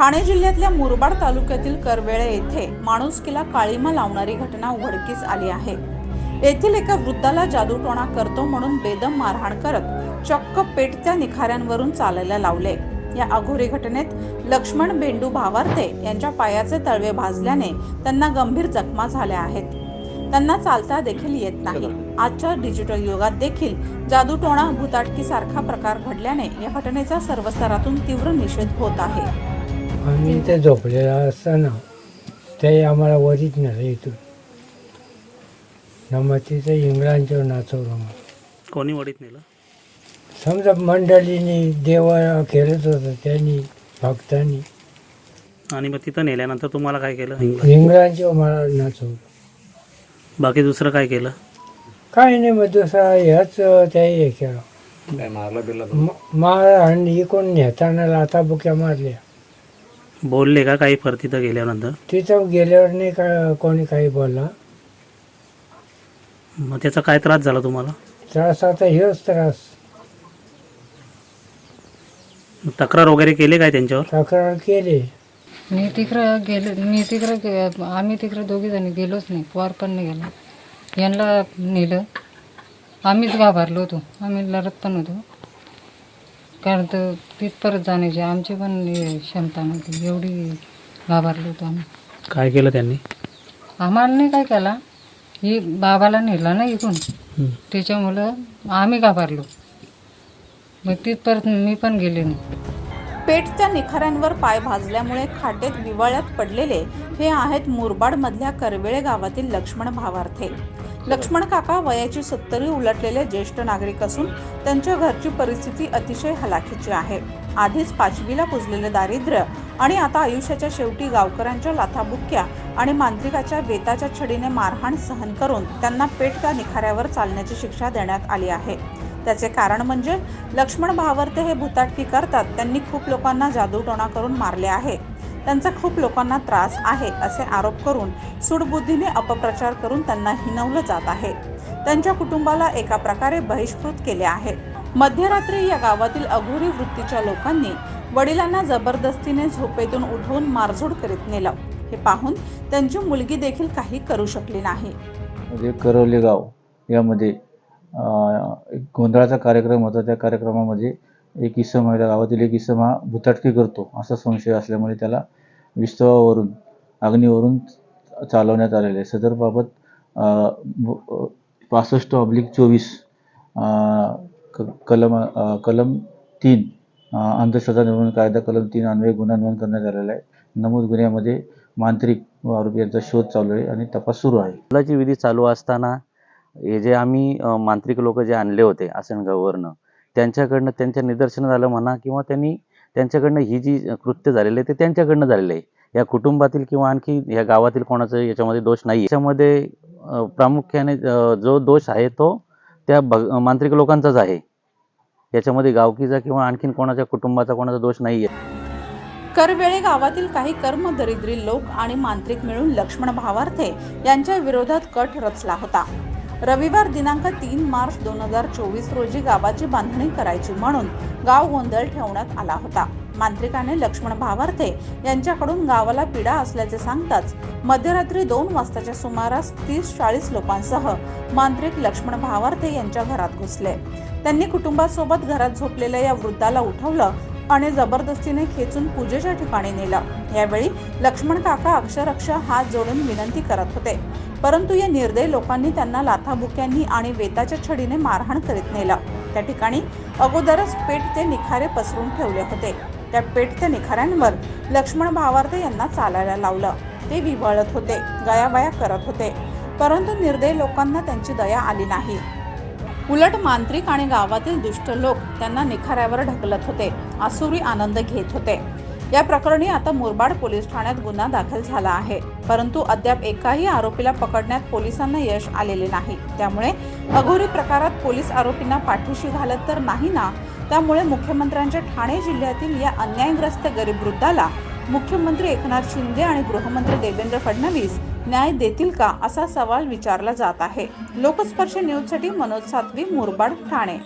ठाणे जिल्ह्यातल्या मुरबाड तालुक्यातील करवेळे येथे माणुसकीला काळीमा लावणारी घटना उघडकीस आली आहे. येथील एका वृद्धाला जादूटोणा करतो म्हणून बेदम मारहाण करत चक्क पेटत्या निखाऱ्यांवरून चालायला लावले. या अघोरी घटनेत लक्ष्मण बेंडू भावार्थे यांच्या पायाचे तळवे भाजल्याने त्यांना गंभीर जखमा झाल्या आहेत. त्यांना चालता देखील येत नाही. आजच्या डिजिटल युगात देखील जादूटोणा भूताटकी सारखा प्रकार घडल्याने या घटनेचा सर्व स्तरातून तीव्र निषेध होत आहे. आम्ही इथे झोपलेला असताना ते आम्हाला वरीच नेलं इथून. नमातीचं इंग्रजांच्यावर नाचवलं मग. कोणी वडीत नेलं? समजा मंडळींनी देवा खेळत होतं त्यांनी भक्तांनी. आणि मग तिथं नेल्यानंतर तुम्हाला काय केलं? इंग्रजांच्यावर मला नाचवलं बाकी दुसरं काय केलं? काही नाही मग दुसरा ह्याच त्या हे केलं. म- मार आणि इकडून नेताना लाथा बुक्या मारल्या. बोलले का काही फर तिथं गेल्यानंतर? तिथं गेल्यावर नाही का कोणी काही बोलला. मग त्याचा काय त्रास झाला तुम्हाला? त्रास आता हेच त्रास. मग तक्रार वगैरे केले काय त्यांच्यावर? तक्रार केली. मी तिकडं गेलो मी तिकडं गे आम्ही तिकडं दोघी जणी गेलोच नाही पोर पण नाही गेलो. यांना नेलं. आम्हीच घाबरलो होतो आम्ही लढत पण होतो. कारण तर तिथपर्यंत जाण्याची आमची पण हे क्षमता नव्हती. एवढी घाबरलो होतो आम्ही. काय केलं त्यांनी? आम्हाला नाही काय केला. ही बाबाला नेला ना इथून. हं. त्याच्यामुळं आम्ही घाबरलो. मग तिथपर्यंत मी पण गेले नाही. पेठच्या निखाऱ्यांवर पाय भाजल्यामुळे खाटेत विवाळ्यात पडलेले हे आहेत मुरबाड मधल्या करवेळे गावातील लक्ष्मण भावार्थे. लक्ष्मण काका वयाची सत्तरी उलटलेले ज्येष्ठ नागरिक असून त्यांच्या घरची परिस्थिती अतिशय हलाखीची आहे. आधीच पाचवीला पुजलेले दारिद्र्य आणि आता आयुष्याच्या शेवटी गावकऱ्यांच्या लाथाबुक्क्या आणि मांत्रिकाच्या वेताच्या छडीने मारहाण सहन करून त्यांना पेठच्या निखाऱ्यावर चालण्याची शिक्षा देण्यात आली आहे. त्याचे कारण म्हणजे लक्ष्मण भावर्ते हे भूताटकी करतात. त्यांनी खूप लोकांना जादूटोणा करून मारले आहे. त्यांचा खूप लोकांना त्रास आहे असे आरोप करून सुडबुद्धीने अपप्रचार करून त्यांना हिनवलं जात आहे. त्यांच्या कुटुंबाला एका प्रकारे बहिष्कृत केले आहे. मध्यरात्री या गावातील अघोरी वृत्तीच्या लोकांनी वडिलांना जबरदस्तीने झोपेतून उठवून मारझोड करीत नेलं. हे पाहून त्यांची मुलगी देखील काही करू शकली नाही. करवले गाव यामध्ये एक गोंधळाचा कार्यक्रम होता. त्या कार्यक्रमामध्ये एक इसम आहे. गावातील एक इसम हा भुताटकी करतो. असा संशय असल्यामुळे त्याला विस्तवावरून अग्नीवरून चालवण्यात आलेले आहे. सदरबाबत पासष्ट ऑब्लिक चोवीस क- कलम कलम तीन अंधश्रद्धा निर्माण कायदा कलम तीन अन्वय गुन्हा नोंद करण्यात आलेला आहे. नमूद गुन्ह्यामध्ये मांत्रिक व आरोपी यांचा शोध चालू आहे आणि तपास सुरू आहे. मुलाची विधी चालू असताना हे जे आम्ही मांत्रिक लोक जे आणले होते आसनगाववरनं त्यांच्याकडनं त्यांच्या निदर्शन झालं म्हणा किंवा त्यांनी त्यांच्याकडनं ही जी कृत्य झालेलं आहे ते त्यांच्याकडनं झालेलं आहे. या कुटुंबातील किंवा आणखी या गावातील कोणाचं याच्यामध्ये दोष नाही याच्यामध्ये प्रामुख्याने जो दोष आहे तो त्या भग मांत्रिक लोकांचाच आहे. याच्यामध्ये गावकीचा किंवा आणखीन कोणाच्या कुटुंबाचा कोणाचा दोष नाही आहे करवेळे गावातील काही कर्मदरिद्री लोक आणि मांत्रिक मिळून लक्ष्मण भावार्थे यांच्या विरोधात कट रचला होता. रविवार दिनांक तीन मार्च दोन हजार चोवीस रोजी गावाची बांधणी करायची म्हणून गाव गोंधळ ठेवण्यात आला होता. मांत्रिकाने लक्ष्मण भावार्थे यांच्याकडून गावाला पीडा असल्याचे सांगताच मध्यरात्री दोन वाजताच्या सुमारास तीस चाळीस लोकांसह मांत्रिक लक्ष्मण भावार्थे यांच्या घरात घुसले. त्यांनी कुटुंबासोबत घरात झोपलेल्या या वृद्धाला उठवलं आणि जबरदस्तीने खेचून पूजेच्या ठिकाणी नेलं. यावेळी लक्ष्मण काका अक्षरक्ष हात जोडून विनंती करत होते. परंतु या निर्दय लोकांनी त्यांना लाथाबुक्यांनी आणि वेताच्या छडीने मारहाण करीत नेलं. त्या ठिकाणी अगोदरच पेट ते निखारे पसरून ठेवले होते. त्या पेट ते निखाऱ्यांवर लक्ष्मण भावार्थे यांना चालायला लावलं. ते विवळत होते गयावया करत होते. परंतु निर्दय लोकांना त्यांची दया आली नाही. उलट मांत्रिक आणि गावातील दुष्ट लोक त्यांना निखाऱ्यावर ढकलत होते. आसुरी आनंद घेत होते. या प्रकरणी आता मुरबाड पोलीस ठाण्यात गुन्हा दाखल झाला आहे. परंतु अद्याप एकाही आरोपीला पकडण्यात पोलिसांना यश आलेले नाही. त्यामुळे अघोरी प्रकारात पोलीस आरोपींना पाठीशी घालत तर नाही ना? त्यामुळे मुख्यमंत्र्यांच्या ठाणे जिल्ह्यातील या अन्यायग्रस्त गरीब वृद्धाला मुख्यमंत्री एकनाथ शिंदे आणि गृहमंत्री देवेंद्र फडणवीस न्याय देतील का असा सवाल विचारला जात आहे. लोकस्पर्श न्यूजसाठी मनोज सातवी मुरबाड ठाणे.